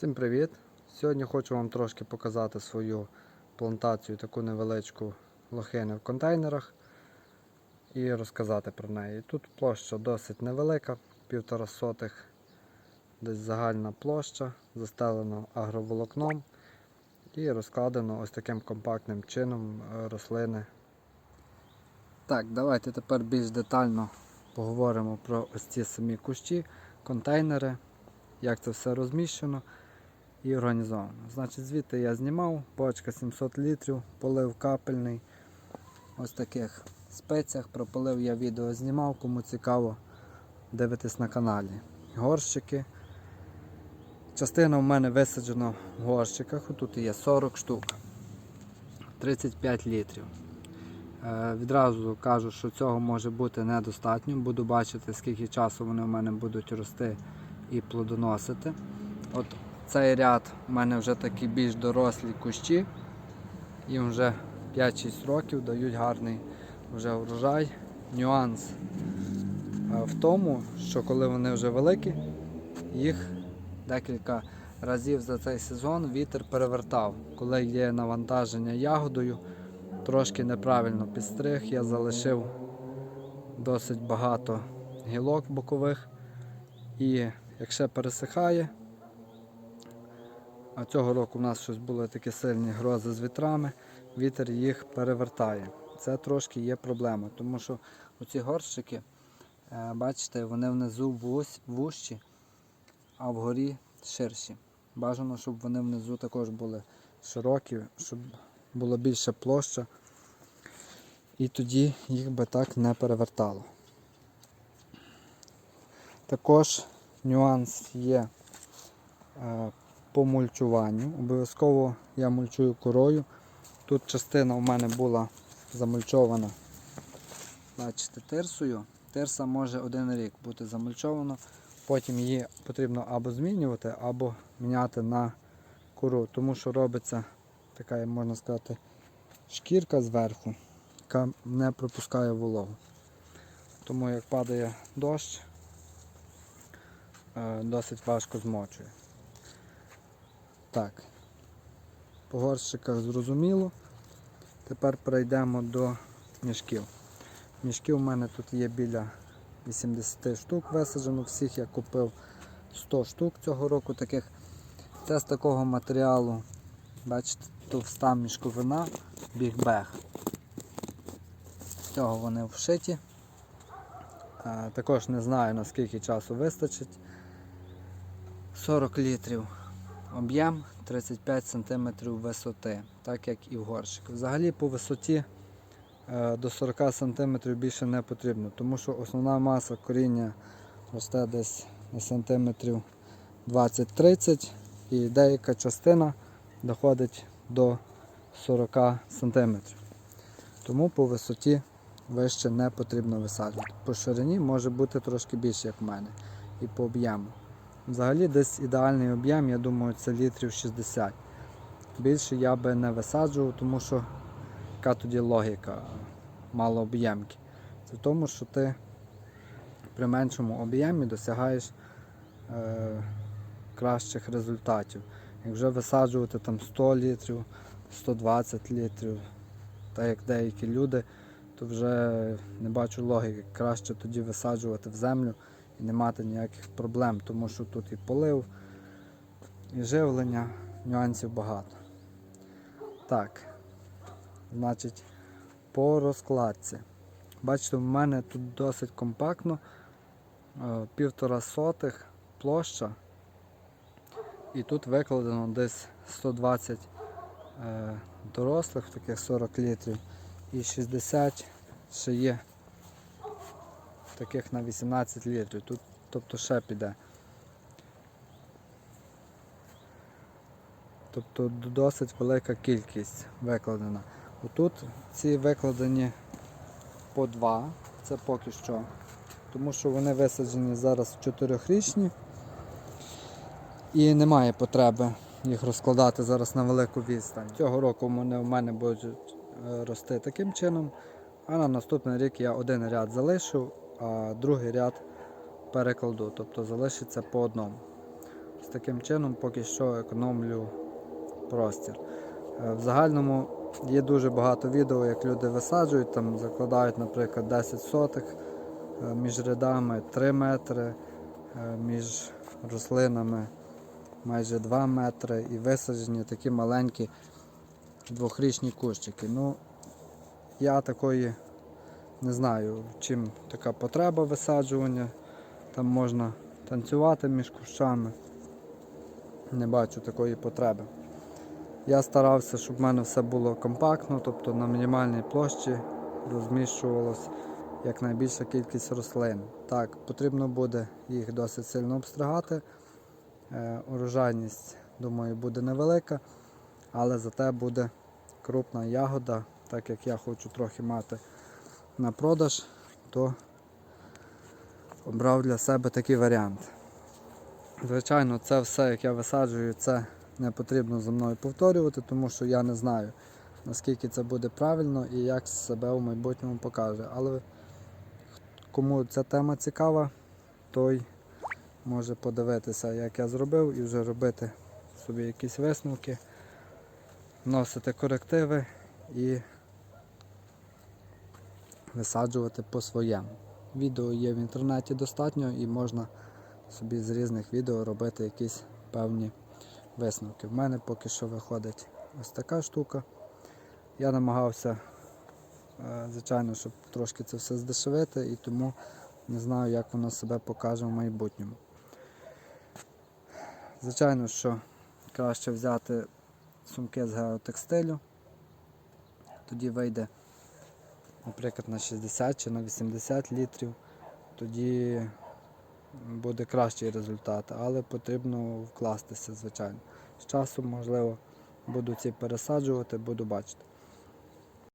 Всім привіт! Сьогодні хочу вам трошки показати свою плантацію, таку невеличку лохини в контейнерах і розказати про неї. Тут площа досить невелика, півтора сотих, десь загальна площа, застелено агроволокном і розкладено ось таким компактним чином е, рослини. Так, давайте тепер більш детально поговоримо про ось ці самі кущі, контейнери, як це все розміщено і організовано. Значить, звідти я знімав, бочка 700 літрів, полив капельний. Ось таких спеціях пропалив я відео знімав, кому цікаво дивитись на каналі. Горщики. Частина в мене висаджена в горщиках, тут є 40 штук, 35 літрів. Е, Відразу кажу, що цього може бути недостатньо. Буду бачити, скільки часу вони в мене будуть рости і плодоносити. От цей ряд у мене вже такі більш дорослі кущі. Їм вже 5-6 років дають гарний вже урожай. Нюанс е, в тому, що коли вони вже великі, їх декілька разів за цей сезон вітер перевертав. Коли є навантаження ягодою, трошки неправильно підстриг, я залишив досить багато гілок бокових. І якщо пересихає, а цього року у нас щось були такі сильні грози з вітрами, вітер їх перевертає. Це трошки є проблема, тому що оці горщики, е, бачите, вони внизу вужчі, а вгорі ширші. Бажано, щоб вони внизу також були широкі, щоб була більша площа. І тоді їх би так не перевертало. Також нюанс є е, по мульчуванню. Обов'язково я мульчую корою. Тут частина у мене була замульчована бачите, тирсою. Тирса може один рік бути замульчована. Потім її потрібно або змінювати, або міняти на кору, тому що робиться така, можна сказати, шкірка зверху, яка не пропускає вологу. Тому як падає дощ, е, досить важко змочує. Так, по горщиках зрозуміло. Тепер перейдемо до мішків. Мішків у мене тут є біля 80 штук висаджено, всіх я купив 100 штук цього року таких. Це з такого матеріалу, бачите, товста мішковина, бігбег. З цього вони вшиті. Е, Також не знаю наскільки часу вистачить. 40 літрів об'єм 35 см висоти, так як і в горщик. Взагалі по висоті е, до 40 см більше не потрібно, тому що основна маса коріння росте десь на сантиметрів 20-30 і деяка частина доходить до 40 см. Тому по висоті вище не потрібно висаджувати. По ширині може бути трошки більше, як в мене, і по об'єму. Взагалі десь ідеальний об'єм, я думаю, це літрів 60. Більше я би не висаджував, тому що яка тоді логіка малооб'ємки. Це в тому, що ти при меншому об'ємі досягаєш е, кращих результатів. Як вже висаджувати там 100 літрів, 120 літрів, так як деякі люди, то вже не бачу логіки. Краще тоді висаджувати в землю і не мати ніяких проблем, тому що тут і полив, і живлення, нюансів багато. Так, значить, по розкладці. Бачите, в мене тут досить компактно, е, півтора сотих площа. І тут викладено десь 120 е, дорослих, таких 40 літрів, і 60 ще є таких на 18 літрів. Тут, тобто ще піде. Тобто досить велика кількість викладена. Отут ці викладені по два, це поки що. Тому що вони висаджені зараз чотирьохрічні і немає потреби їх розкладати зараз на велику відстань. Цього року вони в мене будуть е, рости таким чином, а на наступний рік я один ряд залишу, а другий ряд перекладу, тобто залишиться по одному. Ось таким чином поки що економлю простір. Е, В загальному є дуже багато відео, як люди висаджують, там закладають, наприклад, 10 сотих е, між рядами 3 метри, е, між рослинами майже 2 метри і висаджені такі маленькі двохрічні кущики. Ну, я такої не знаю, чим така потреба висаджування. Там можна танцювати між кущами. Не бачу такої потреби. Я старався, щоб в мене все було компактно, тобто на мінімальній площі розміщувалось якнайбільша кількість рослин. Так, потрібно буде їх досить сильно обстригати. Е, урожайність, думаю, буде невелика, але зате буде крупна ягода, так як я хочу трохи мати на продаж, то обрав для себе такий варіант. Звичайно, це все, як я висаджую, це не потрібно за мною повторювати, тому що я не знаю, наскільки це буде правильно і як себе у майбутньому покаже. Але кому ця тема цікава, той може подивитися, як я зробив, і вже робити собі якісь висновки, вносити корективи і висаджувати по-своєму. Відео є в інтернеті достатньо і можна собі з різних відео робити якісь певні висновки. В мене поки що виходить ось така штука. Я намагався, е, звичайно, щоб трошки це все здешевити і тому не знаю, як воно себе покаже в майбутньому. Звичайно, що краще взяти сумки з геотекстилю, тоді вийде, наприклад, на 60 чи на 80 літрів, тоді буде кращий результат, але потрібно вкластися, звичайно. З часом, можливо, буду ці пересаджувати, буду бачити.